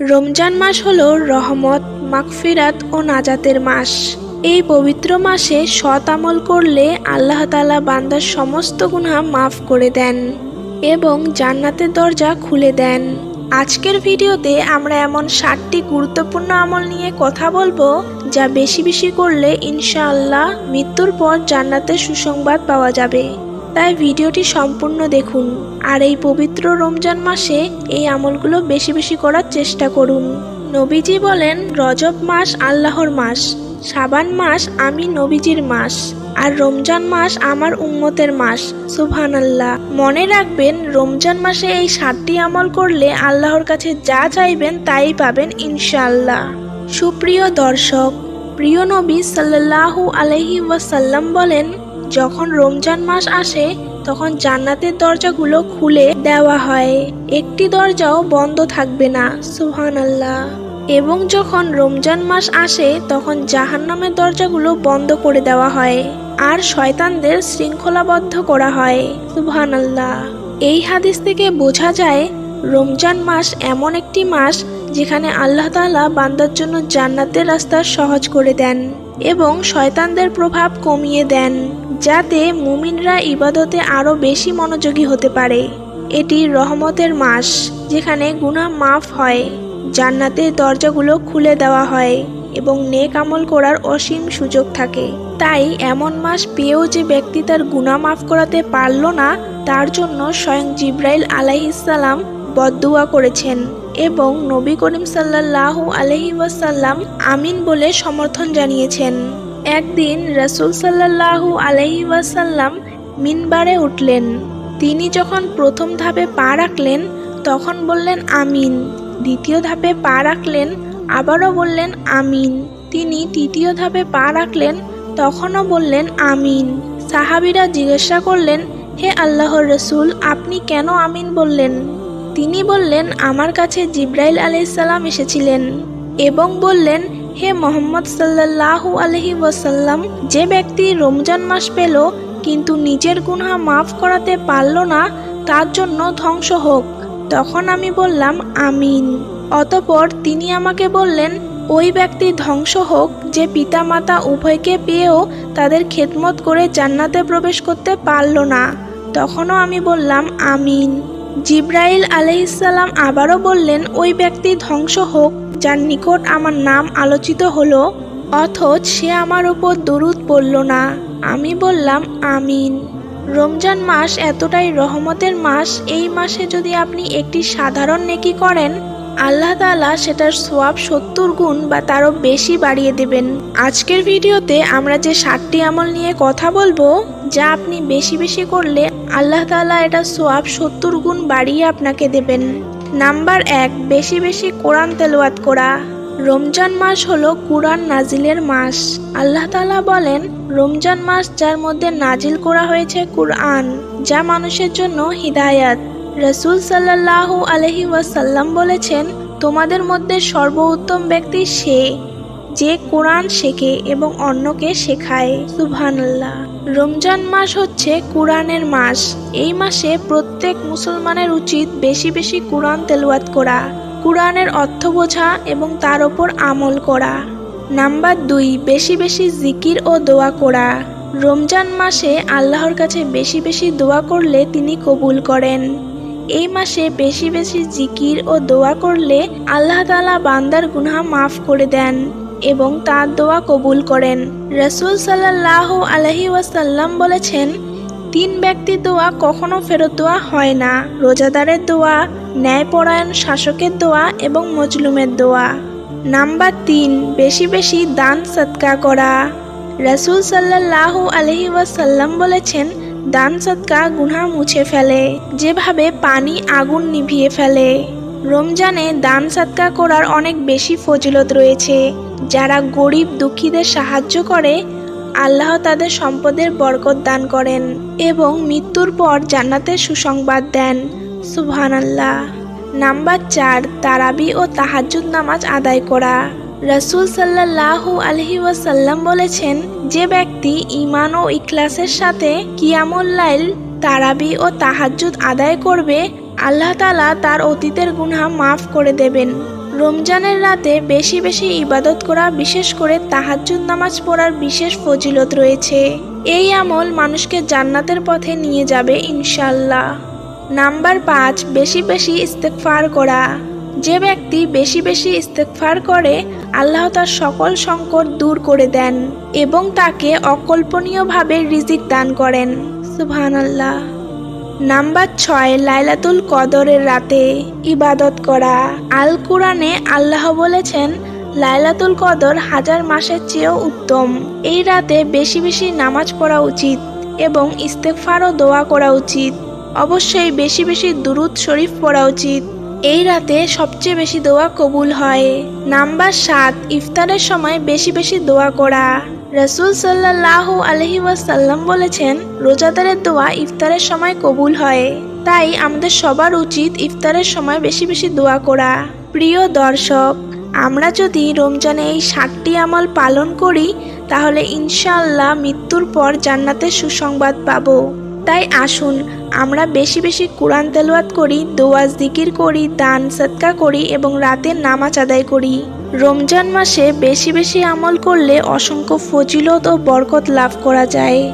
রমজান মাস হলো রহমত, মাগফিরাত ও নাজাতের মাস। এই পবিত্র মাসে সৎ আমল করলে আল্লাহ তাআলা বান্দার সমস্ত গুনাহ মাফ করে দেন এবং জান্নাতের দরজা খুলে দেন। আজকের ভিডিওতে আমরা এমন ষাটটি গুরুত্বপূর্ণ আমল নিয়ে কথা বলব যা বেশি বেশি করলে ইনশাআল্লাহ মৃত্যুর পর জান্নাতের সুসংবাদ পাওয়া যাবে। তাই ভিডিওটি সম্পূর্ণ দেখুন আর এই পবিত্র রমজান মাসে এই আমলগুলো বেশি বেশি করার চেষ্টা করুন। নবীজি বলেন, রজব মাস আল্লাহর মাস সাবান মাস আমি নবীজির মাস, আর রমজান মাস আমার উম্মতের মাস সুবহান আল্লাহ মনে রাখবেন, রমজান মাসে এই সাতটি আমল করলে আল্লাহর কাছে যা চাইবেন তাই পাবেন ইনশাআল্লাহ। সুপ্রিয় দর্শক, প্রিয় নবী সাল্লাল্লাহু আলহি ওয়াসাল্লাম বলেন যখন রমজান মাস আসে, তখন জান্নাতের দরজাগুলো খুলে দেওয়া হয়। একটি দরজাও বন্ধ থাকবে না সুহান আল্লাহ এবং যখন রমজান মাস আসে, তখন জাহান্নামের দরজাগুলো বন্ধ করে দেওয়া হয় আর শয়তানদের শৃঙ্খলাবদ্ধ করা হয় সুবহান আল্লাহ এই হাদিস থেকে বোঝা যায়, রমজান মাস এমন একটি মাস যেখানে আল্লাহ তাআলা বান্দার জন্য জান্নাতের রাস্তা সহজ করে দেন এবং শয়তানদের প্রভাব কমিয়ে দেন। যাতে মুমিনরা ইবাদতে আরও বেশি মনোযোগী হতে পারে। এটি রহমতের মাস, যেখানে গুনাহ মাফ হয় জান্নাতের দরজাগুলো খুলে দেওয়া হয় এবং নেক আমল করার অসীম সুযোগ থাকে। তাই এমন মাস পেয়েও যে ব্যক্তি তার গুনাহ মাফ করাতে পারল না, তার জন্য স্বয়ং জিব্রাইল আলাইহিসাল্লাম বদদুয়া করেছেন এবং নবী করিম সাল্লাল্লাহু আলহি আমিন বলে সমর্থন জানিয়েছেন। একদিন রসুল সাল্লাল্লাহু আলহি ওয়াসাল্লাম মিনবারে উঠলেন। তিনি যখন প্রথম ধাপে পা রাখলেন, তখন বললেন, আমিন। দ্বিতীয় ধাপে পা রাখলেন, আবারও বললেন, আমিন। তিনি তৃতীয় ধাপে পা রাখলেন, তখনও বললেন, আমিন। সাহাবিরা জিজ্ঞাসা করলেন, হে আল্লাহর রসুল, আপনি কেন আমিন বললেন? তিনি বললেন, আমার কাছে জিব্রাইল আলাইসাল্লাম এসেছিলেন এবং বললেন হে মোহাম্মদ সাল্লাল্লাহু আলহি ওয়াসাল্লাম, যে ব্যক্তি রমজান মাস পেল, কিন্তু নিজের গুনহা মাফ করাতে পারল না, তার জন্য ধ্বংস হোক। তখন আমি বললাম, আমিন। অতপর তিনি আমাকে বললেন, ওই ব্যক্তি ধ্বংস হোক, যে পিতামাতা উভয়কে পেয়েও তাদের খেদমত করে জান্নাতে প্রবেশ করতে পারল না। তখনও আমি বললাম, আমিন। জিব্রাইল আলাইসাল্লাম আবারও বললেন, ওই ব্যক্তি ধ্বংস হোক, যার নিকট আমার নাম আলোচিত হলো, অথচ সে আমার ওপর দরুদ পড়ল না। আমি বললাম, আমিন। রমজান মাস এতটাই রহমতের মাস, এই মাসে যদি আপনি একটি সাধারণ নেকি করেন আল্লাহ তাআলা সেটার সোয়াব সত্তর গুণ বা তারও বেশি বাড়িয়ে দেবেন। আজকের ভিডিওতে আমরা যে ষাটটি আমল নিয়ে কথা বলব, যা আপনি বেশি বেশি করলে আল্লাহ তাআলা এটা সোয়াব সত্তর গুণ বাড়িয়ে আপনাকে দেবেন। নাম্বার এক, বেশি বেশি কোরআন তেলাওয়াত করা। রমজান মাস হলো কুরআন নাজিলের মাস। আল্লাহ তালা বলেন, রমজান মাস যার মধ্যে নাজিল করা হয়েছে কুরআন, যা মানুষের জন্য হিদায়াত। রসুল সাল্লাল্লাহু আলহি ওয়াসাল্লাম বলেছেন, তোমাদের মধ্যে সর্বোত্তম ব্যক্তি সে যে কোরআন শেখে এবং অন্যকে শেখায়। সুবহানাল্লাহ। রমজান মাস হচ্ছে কোরআনের মাস। এই মাসে প্রত্যেক মুসলমানের উচিত বেশি বেশি কোরআন তেলাওয়াত করা, কোরআনের অর্থ বোঝা এবং তার ওপর আমল করা। নাম্বার দুই, বেশি বেশি জিকির ও দোয়া করা। রমজান মাসে আল্লাহর কাছে বেশি বেশি দোয়া করলে তিনি কবুল করেন। এই মাসে বেশি বেশি জিকির ও দোয়া করলে আল্লাহ তালা বান্দার গুনাহ মাফ করে দেন এবং তার দোয়া কবুল করেন। রসুল সাল্লাহ আলহি ওয়াসাল্লাম বলেছেন, তিন ব্যক্তির দোয়া কখনো ফেরত দেওয়া হয় না। রোজাদারের দোয়া, ন্যায়পরায়ণ শাসকের দোয়া এবং মজলুমের দোয়া। নাম্বার তিন, বেশি বেশি দান সৎকা করা। রসুল সাল্লাহ আলহি ওয়াসাল্লাম বলেছেন দান সৎকা গুনা মুছে ফেলে, যেভাবে পানি আগুন নিভিয়ে ফেলে। রমজানে দান সৎকা করার অনেক বেশি ফজিলত রয়েছে, যারা গরিব দুঃখীদের সাহায্য করে, আল্লাহ তাদের সম্পদের বরকত দান করেন এবং মৃত্যুর পর জান্নাতের সুসংবাদ দেন। সুবহান আল্লাহ নাম্বার চার, তারাবি ও তাহাজ্জুদ নামাজ আদায় করা। রসুল সাল্লাহু আলহি ওয়াসাল্লাম বলেছেন, যে ব্যক্তি ইমান ও ইখলাসের সাথে কিয়ামুল্লাইল তারাবি ও তাহাজ্জুদ আদায় করবে, আল্লাহ তালা তার অতীতের গুনহা মাফ করে দেবেন। রমজানের রাতে বেশি বেশি ইবাদত করা, বিশেষ করে তাহাজ্জুদ নামাজ পড়ার বিশেষ ফজিলত রয়েছে। এই আমল মানুষকে জান্নাতের পথে নিয়ে যাবে ইনশাল্লাহ নাম্বার পাঁচ, বেশি বেশি ইস্তেকফার করা। যে ব্যক্তি বেশি বেশি ইস্তেকফার করে, আল্লাহ তার সকল সংকট দূর করে দেন এবং তাকে অকল্পনীয়ভাবে রিজিক দান করেন। সুবহান আল্লাহ নাম্বার ছয়, লাইলাতুল কদরের রাতে ইবাদত করা। আল কোরআনে আল্লাহ বলেছেন, লাইলাতুল কদর হাজার মাসের চেয়েও উত্তম। এই রাতে বেশি বেশি নামাজ পড়া উচিত এবং ইস্তেকফারও দোয়া করা উচিত। অবশ্যই বেশি বেশি দুরুদ শরীফ পড়া উচিত। এই রাতে সবচেয়ে বেশি দোয়া কবুল হয়। নাম্বার সাত, ইফতারের সময় বেশি বেশি দোয়া করা। রসুল সাল্লাহ আলহি ওয়াসাল্লাম বলেছেন, রোজাদারের দোয়া ইফতারের সময় কবুল হয়। তাই আমাদের সবার উচিত ইফতারের সময় বেশি বেশি দোয়া করা। প্রিয় দর্শক, আমরা যদি রমজানে এই ষাটটি আমল পালন করি, তাহলে ইনশাআল্লাহ মৃত্যুর পর জান্নাতের সুসংবাদ পাবো। তাই আসুন আমরা বেশি বেশি কোরআন তেলোয়াত করি দোয়াজ দিকির করি, দান সৎকা করি এবং রাতে নামাজ আদায় করি। রমজান মাসে বেশি বেশি আমল করলে অসংখ্য ফজিলত ও বরকত লাভ করা যায়।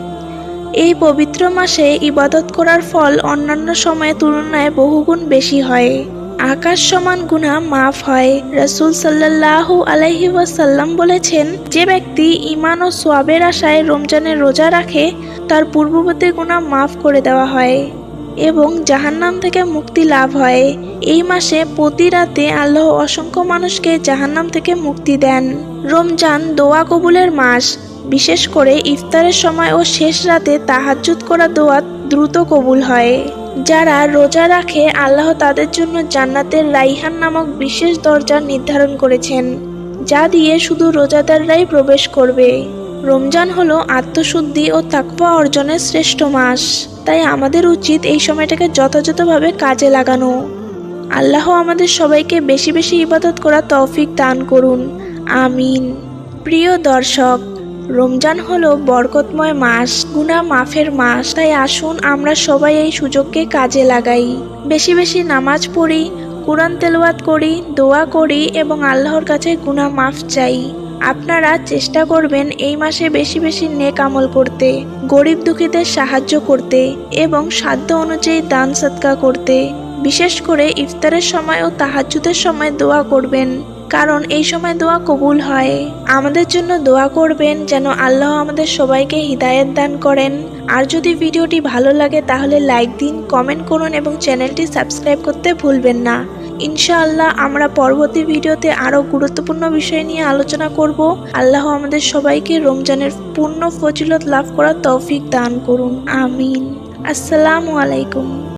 এই পবিত্র মাসে ইবাদত করার ফল অন্যান্য সময়ের তুলনায় বহুগুণ বেশি হয়। আকাশ সমান গুণা মাফ হয়। রসুল সাল্লাহ আলাইহি ওয়াসাল্লাম বলেছেন, যে ব্যক্তি ইমান ও সোয়াবের আশায় রমজানের রোজা রাখে, তার পূর্ববর্তী গুণা মাফ করে দেওয়া হয় এবং জাহান্নাম থেকে মুক্তি লাভ হয়। এই মাসে প্রতি রাতে আল্লাহ অসংখ্য মানুষকে জাহান্নাম থেকে মুক্তি দেন। রমজান দোয়া কবুলের মাস। বিশেষ করে ইফতারের সময় ও শেষ রাতে তাহাজ্জুদ করা দোয়া দ্রুত কবুল হয়। যারা রোজা রাখে, আল্লাহ তাদের জন্য জান্নাতের রাইহান নামক বিশেষ দরজা নির্ধারণ করেছেন, যা দিয়ে শুধু রোজাদাররাই প্রবেশ করবে। রমজান হলো আত্মশুদ্ধি ও তাকওয়া অর্জনের শ্রেষ্ঠ মাস, তাই আমাদের উচিত এই সময়টাকে যথাযথভাবে কাজে লাগানো। আল্লাহ আমাদের সবাইকে বেশি বেশি ইবাদত করা তৌফিক দান করুন। আমিন। প্রিয় দর্শক রমজান হলো বরকতময় মাস গুনা মাফের মাস। তাই আসুন আমরা সবাই এই সুযোগকে কাজে লাগাই। বেশি বেশি নামাজ পড়ি, কোরআন তেলাওয়াত করি, দোয়া করি এবং আল্লাহর কাছে গুনাহ মাফ চাই। আপনারা চেষ্টা করবেন এই মাসে বেশি বেশি নেক আমল করতে, গরিব দুঃখীদের সাহায্য করতে এবং সাধ্য অনুযায়ী দান সৎকা করতে। বিশেষ করে ইফতারের সময় ও তাহাজ্জুদের সময় দোয়া করবেন। কারণ এই সময় দোয়া কবুল হয়। আমাদের জন্য দোয়া করবেন যেন আল্লাহ আমাদের সবাইকে হিদায়ত দান করেন। আর যদি ভিডিওটি ভালো লাগে তাহলে লাইক দিন, কমেন্ট করুন এবং চ্যানেলটি সাবস্ক্রাইব করতে ভুলবেন না। ইনশাআল্লাহ আমরা পরবর্তী ভিডিওতে আরও গুরুত্বপূর্ণ বিষয় নিয়ে আলোচনা করব। আল্লাহ আমাদের সবাইকে রমজানের পূর্ণ ফজিলত লাভ করার তৌফিক দান করুন। আমিন। আসসালামু আলাইকুম।